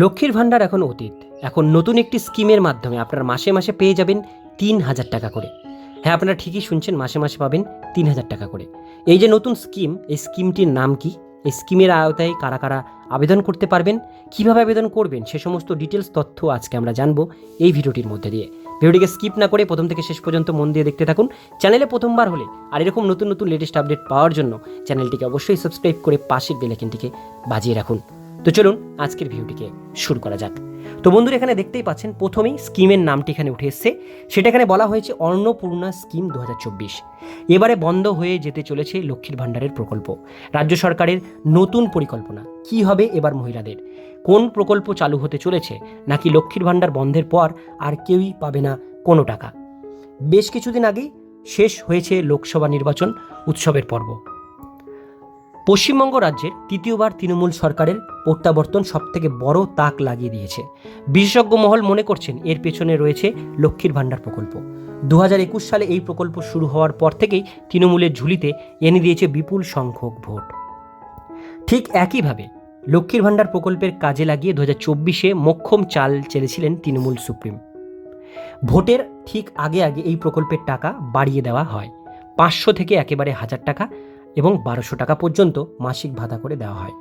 লক্ষ্মীর ভাণ্ডার এখন অতীত। এখন নতুন একটি স্কিমের মাধ্যমে আপনারা মাসে মাসে পেয়ে যাবেন তিন হাজার টাকা করে। হ্যাঁ আপনারা ঠিকই শুনছেন, মাসে মাসে পাবেন তিন হাজার টাকা করে। এই যে নতুন স্কিম, এই স্কিমটির নাম কি? এই স্কিমের আওতায় কারা কারা আবেদন করতে পারবেন? কীভাবে আবেদন করবেন? সে সমস্ত ডিটেলস, তথ্য আজকে আমরা জানব এই ভিডিওটির মধ্যে দিয়ে। ভিডিওটিকে স্কিপ না করে প্রথম থেকে শেষ পর্যন্ত মন দিয়ে দেখতে থাকুন। চ্যানেলে প্রথমবার হলে আর এরকম নতুন নতুন লেটেস্ট আপডেট পাওয়ার জন্য চ্যানেলটিকে অবশ্যই সাবস্ক্রাইব করে পাশের বেলাইকনটিকে বাজিয়ে রাখুন। তো চলুন আজকের ভিডিওটিকে শুরু করা যাক। তো বন্ধুরা, এখানে দেখতেই পাচ্ছেন, প্রথমেই স্কিমের নামটি এখানে উঠে এসছে। সেটা এখানে বলা হয়েছে অন্নপূর্ণা স্কিম দু হাজার চব্বিশ। এবারে বন্ধ হয়ে যেতে চলেছে লক্ষ্মীর ভাণ্ডারের প্রকল্প। রাজ্য সরকারের নতুন পরিকল্পনা, কি হবে এবার মহিলাদের? কোন প্রকল্প চালু হতে চলেছে? নাকি লক্ষ্মীর ভাণ্ডার বন্ধের পর আর কেউই পাবে না কোনো টাকা? বেশ কিছুদিন আগেই শেষ হয়েছে লোকসভা নির্বাচন, উৎসবের পর্ব। পশ্চিমবঙ্গ রাজ্যের তৃতীয়বার তৃণমূল সরকারের প্রত্যাবর্তন সবথেকে বড় তাক লাগিয়ে দিয়েছে। বিশেষজ্ঞ মহল মনে করছেন এর পেছনে রয়েছে লক্ষ্মীর ভাণ্ডার প্রকল্প। দু একুশ সালে এই প্রকল্প শুরু হওয়ার পর থেকেই তৃণমূলের ঝুলিতে এনে দিয়েছে বিপুল সংখ্যক ভোট। ঠিক একইভাবে লক্ষ্মীর ভাণ্ডার প্রকল্পের কাজে লাগিয়ে দু হাজার চব্বিশে মক্ষম চাল চেলেছিলেন তৃণমূল সুপ্রিম। ভোটের ঠিক আগে আগে এই প্রকল্পের টাকা বাড়িয়ে দেওয়া হয়। পাঁচশো থেকে একেবারে হাজার টাকা এবং বারোশো টাকা পর্যন্ত মাসিক ভাতা করে দেওয়া হয়।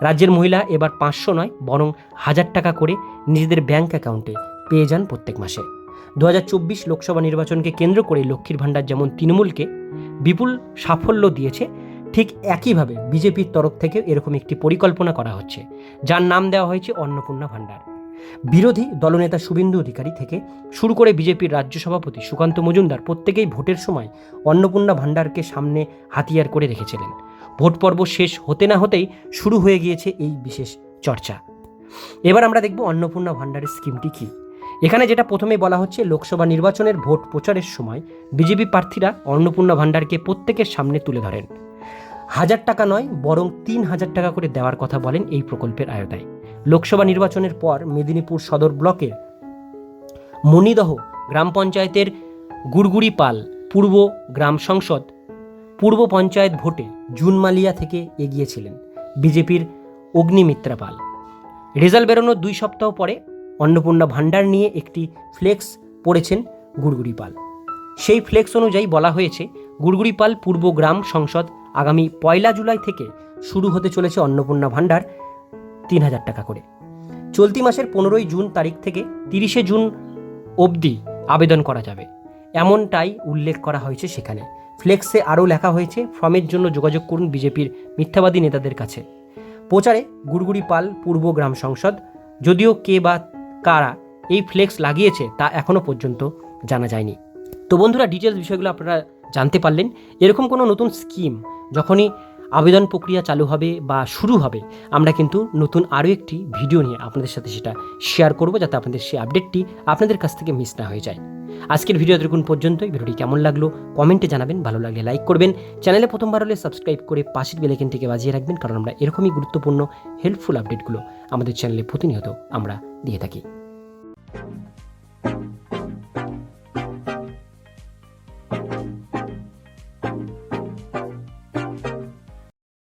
রাজ্যের মহিলা এবার পাঁচশো নয়, বরং হাজার টাকা করে নিজেদের ব্যাংক অ্যাকাউন্টে পেয়ে যান প্রত্যেক মাসে। দু হাজার চব্বিশ লোকসভা নির্বাচনকে কেন্দ্র করে লক্ষ্মীর ভাণ্ডার যেমন তৃণমূলকে বিপুল সাফল্য দিয়েছে, ঠিক একইভাবে বিজেপির তরফ থেকে এরকম একটি পরিকল্পনা করা হচ্ছে, যার নাম দেওয়া হয়েছে অন্নপূর্ণা ভাণ্ডার। বিরোধী দলনেতা শুভেন্দু অধিকারী থেকে শুরু করে বিজেপির রাজ্য সভাপতি সুকান্ত মজুমদার প্রত্যেকেই ভোটের সময় অন্নপূর্ণা ভাণ্ডারকে সামনে হাতিয়ার করে রেখেছিলেন। ভোট পর্ব শেষ হতে না হতেই শুরু হয়ে গিয়েছে এই বিশেষ চর্চা। এবার আমরা দেখব অন্নপূর্ণা ভাণ্ডারের স্কিমটি কী। এখানে যেটা প্রথমে বলা হচ্ছে, লোকসভা নির্বাচনের ভোট প্রচারের সময় বিজেপি প্রার্থীরা অন্নপূর্ণা ভাণ্ডারকে প্রত্যেকের সামনে তুলে ধরেন। হাজার টাকা নয়, বরং তিন হাজার টাকা করে দেওয়ার কথা বলেন এই প্রকল্পের আয়তায়। লোকসভা নির্বাচনের পর মেদিনীপুর সদর ব্লকের মণিদহ গ্রাম পঞ্চায়েতের গুড়গুড়ি পাল পূর্ব গ্রাম সংসদ পূর্ব পঞ্চায়েত ভোটে জুনমালিয়া থেকে এগিয়েছিলেন বিজেপির অগ্নিমিত্রা পাল। রেজাল্ট বেরোনোর দুই সপ্তাহ পরে অন্নপূর্ণা ভাণ্ডার নিয়ে একটি ফ্লেক্স পড়েছেন গুড়গুড়ি পাল সেই ফ্লেক্স অনুযায়ী বলা হয়েছে গুড়গুড়ি পাল পূর্ব গ্রাম সংসদ আগামী পয়লা জুলাই থেকে শুরু হতে চলেছে অন্নপূর্ণা ভাণ্ডার তিন হাজার টাকা করে। চলতি মাসের পনেরোই জুন তারিখ থেকে তিরিশে জুন অবধি আবেদন করা যাবে। এমনটাই উল্লেখ করা হয়েছে সেখানে। ফ্লেক্সে আরও লেখা হয়েছে, ফর্মের জন্য যোগাযোগ করুন বিজেপির মিথ্যাবাদী নেতাদের কাছে। প্রচারে গুড়গুড়ি পাল পূর্ব গ্রাম সংসদ, যদিও কে বা কারা এই ফ্লেক্স লাগিয়েছে তা এখনও পর্যন্ত জানা যায়নি। তো বন্ধুরা ডিটেলস বিষয়গুলো আপনারা জানতে পারলেন। এরকম কোনো নতুন স্কিম যখনই আবেদন প্রক্রিয়া চালু হবে বা শুরু হবে, আমরা কিন্তু নতুন আরও একটি ভিডিও নিয়ে আপনাদের সাথে সেটা শেয়ার করব যাতে আপনাদের সেই আপডেটটি আপনাদের কাছ থেকে মিস না হয়ে যায়। আজকের ভিডিও এতক্ষণ পর্যন্তই। ভিডিওটি কেমন লাগল কমেন্টে জানাবেন। ভালো লাগলে লাইক করবেন। চ্যানেলে প্রথমবার হলে সাবস্ক্রাইব করে পাশের বেলাইকনটিকে বাজিয়ে রাখবেন, কারণ আমরা এরকমই গুরুত্বপূর্ণ হেল্পফুল আপডেটগুলো আমাদের চ্যানেলে প্রতিনিয়ত আমরা দিয়ে থাকি।